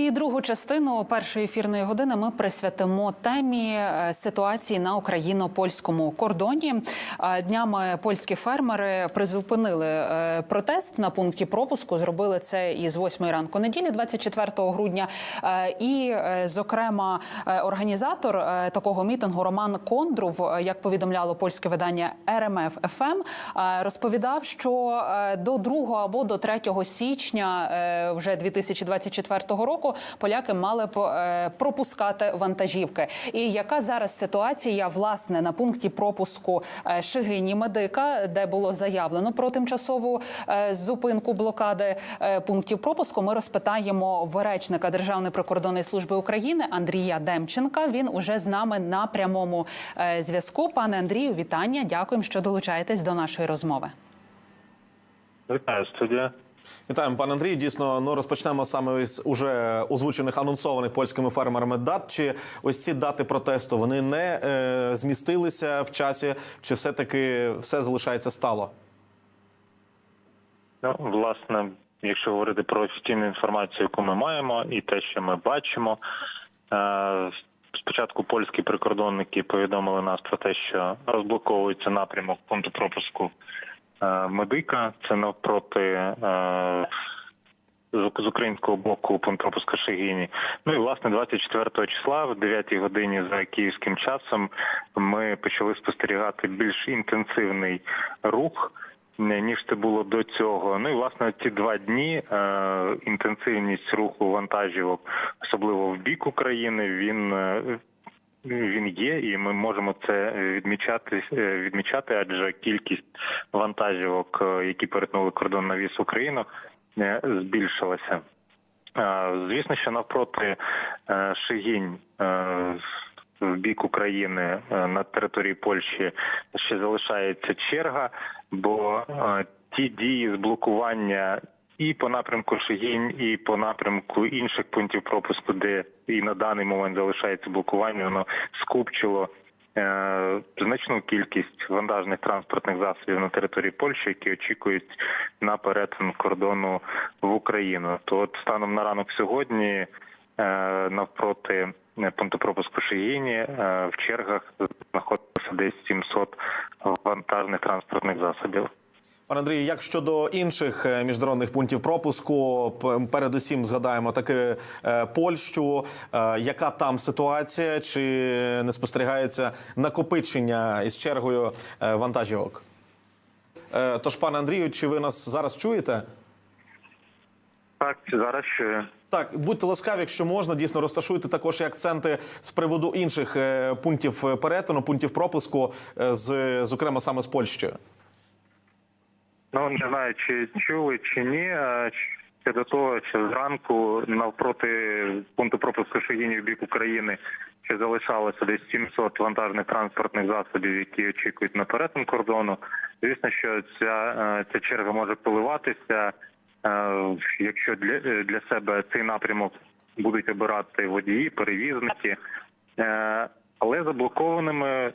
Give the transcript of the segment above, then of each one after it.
І другу частину першої ефірної години ми присвятимо темі е, ситуації на україно-польському кордоні. Е, Днями польські фермери призупинили е, протест на пункті пропуску. Зробили це із 8 ранку неділі, 24 грудня. І, зокрема, організатор такого мітингу Роман Кондрув, як повідомляло польське видання РМФ ФМ, розповідав, що до 2 або до 3 січня вже 2024 року поляки мали б е, пропускати вантажівки. І яка зараз ситуація власне на пункті пропуску е, Шигині Медика, де було заявлено про тимчасову е, зупинку блокади пунктів пропуску? Ми розпитаємо в речника Державної прикордонної служби України Андрія Демченка. Він уже з нами на прямому зв'язку. Пане Андрію, вітання. Дякуємо, що долучаєтесь до нашої розмови. Вітаю студія. Вітаємо, пане Андрію. Дійсно, ну розпочнемо саме з уже озвучених анонсованих польськими фермерами дат. Чи ось ці дати протесту вони не е, змістилися в часі, чи все таки все залишається стало? Ну, власне, якщо говорити про офіційну інформацію, яку ми маємо, і те, що ми бачимо, е, спочатку польські прикордонники повідомили нас про те, що розблоковується напрямок пункту пропуску медика. Це навпроти. Е, з українського боку пункт пропуска Шегіні. Ну і власне 24 числа, в 9 годині за київським часом, ми почали спостерігати більш інтенсивний рух. е, Ніж це було до цього. Ну і власне ці два дні е, інтенсивність руху вантажівок, особливо в бік України, він е, він є, і ми можемо це відмічати е, відмічати, адже кількість вантажівок, е, які перетнули кордон на віз Україну, е, збільшилася. Е, Звісно, що навпроти е, Шигінь е, в бік України е, на території Польщі ще залишається черга, бо е, ті дії з блокування і по напрямку Шигінь, і по напрямку інших пунктів пропуску, де і на даний момент залишається блокування, воно скупчило е, значну кількість вантажних транспортних засобів на території Польщі, які очікують на перетин кордону в Україну. То от станом на ранок сьогодні е, навпроти пункту пропуску Шигіні е, в чергах знаходиться десь 700 вантажних транспортних засобів. Пане Андрію, як щодо інших е, міжнародних пунктів пропуску, передусім згадаємо таки е, Польщу. Е, Яка там ситуація? Чи не спостерігається накопичення із чергою вантажівок? Тож, пане Андрію, чи ви нас зараз чуєте? Так, зараз ще Так, будьте ласкаві, якщо можна, дійсно розташуйте також і акценти з приводу інших пунктів перетину, пунктів пропуску, з зокрема саме з Польщею. Ну не знаю, чи чули чи ні. е, Щодо того, що зранку навпроти пункту пропуску Шегіні в бік України ще залишалося десь 700 вантажних транспортних засобів, які очікують на перетин кордону. Звісно, що ця, е, ця черга може поливатися, е, якщо для, для себе цей напрямок будуть обирати водії, перевізники. Але заблокованими,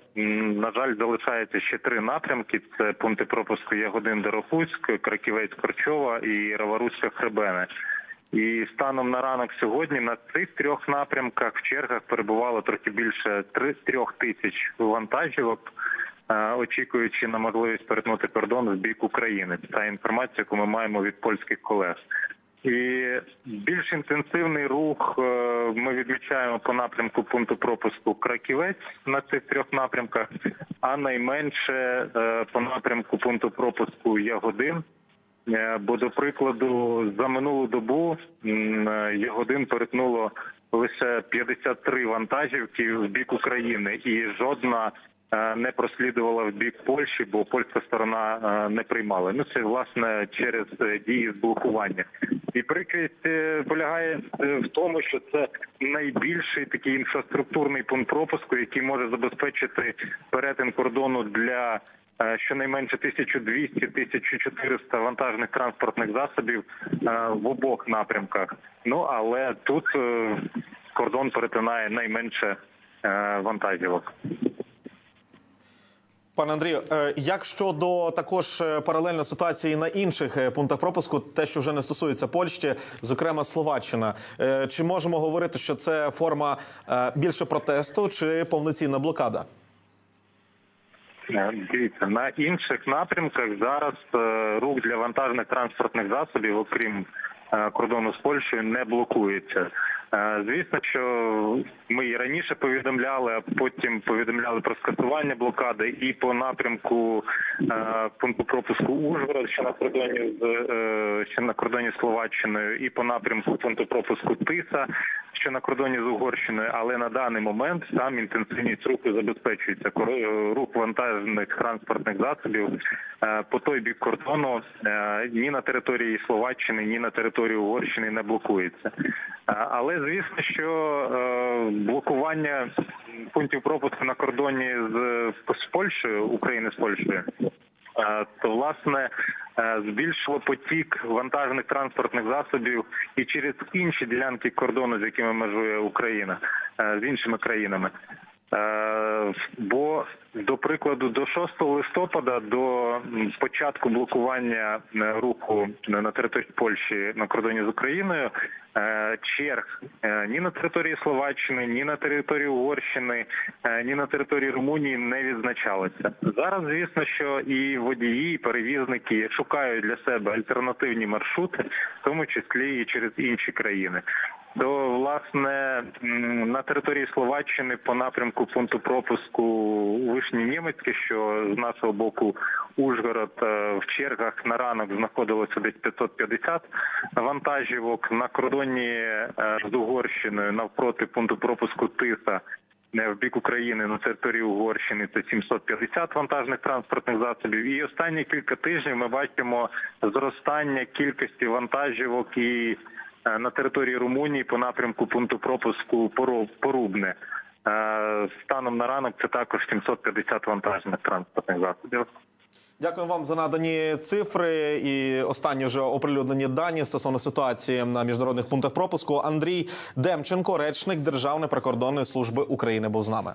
на жаль, залишається ще три напрямки: це пункти пропуску Ягодин Дорохуськ, Краківець Корчова і Раваруська Хребене. І станом на ранок сьогодні на цих трьох напрямках в чергах перебувало трохи більше трьох тисяч вантажівок, е, очікуючи на можливість перетнути кордон в бік України. Та інформація, яку ми маємо від польських колег. І більш інтенсивний рух е, ми відмічаємо по напрямку пункту пропуску Краківець на цих трьох напрямках, а найменше е, по напрямку пункту пропуску Ягодин. Е, Бо, до прикладу, за минулу добу Ягодин перетнуло лише 53 вантажівки в бік України, і жодна не прослідувала в бік Польщі, бо польська сторона е, не приймала. Ну це власне через е, дії з блокування. І прикрість е, полягає е, в тому, що це найбільший такий інфраструктурний пункт пропуску, який може забезпечити перетин кордону для е, щонайменше 1200-1400 вантажних транспортних засобів е, в обох напрямках. Ну але тут е, кордон перетинає найменше е, вантажівок. Пане Андрію, е, як щодо також е, паралельно ситуації на інших е, пунктах пропуску, те, що вже не стосується Польщі, зокрема Словаччина, чи можемо говорити, що це форма більше протесту чи повноцінна блокада? Дивіться, на інших напрямках зараз рух для вантажних транспортних засобів, окрім кордону з Польщею, не блокується. Е, Звісно, що ми і раніше повідомляли, а потім повідомляли про скасування блокади і по напрямку е, пункту пропуску Ужгород, що на кордоні з ще на кордоні Словаччиною, і по напрямку пункту пропуску Тиса, що на кордоні з Угорщиною, але на даний момент там інтенсивність руху забезпечується. Рух вантажних транспортних засобів е, по той бік кордону е, ні на території Словаччини, ні на території Угорщини не блокується. Е, Але звісно, що блокування пунктів пропуску на кордоні з Польщею, України з Польщею. Е, То власне е, збільшило потік вантажних транспортних засобів і через інші ділянки кордону, з якими межує Україна е, з іншими країнами. Е, Бо до прикладу, до 6 листопада, до початку блокування е, руху на території Польщі на кордоні з Україною, е, черг ні на території Словаччини, ні на території Угорщини, ні на території Румунії не відзначалося. Зараз, звісно, що і водії, і перевізники шукають для себе альтернативні маршрути, в тому числі і через інші країни. То власне на території Словаччини по напрямку пункту пропуску Вишні Німецьке, що з нашого боку Ужгород е, в чергах на ранок знаходилося десь 550 вантажівок. На кордоні е, з Угорщиною навпроти пункту пропуску Тиса. е, В бік України на території Угорщини це 750 вантажних транспортних засобів. І останні кілька тижнів ми бачимо зростання кількості вантажівок і на території Румунії по напрямку пункту пропуску Порубне. Е, Станом на ранок це також 750 вантажних транспортних засобів. Дякую вам за надані цифри і останні вже оприлюднені дані стосовно ситуації на міжнародних пунктах пропуску. Андрій Демченко, речник Державної прикордонної служби України, був з нами.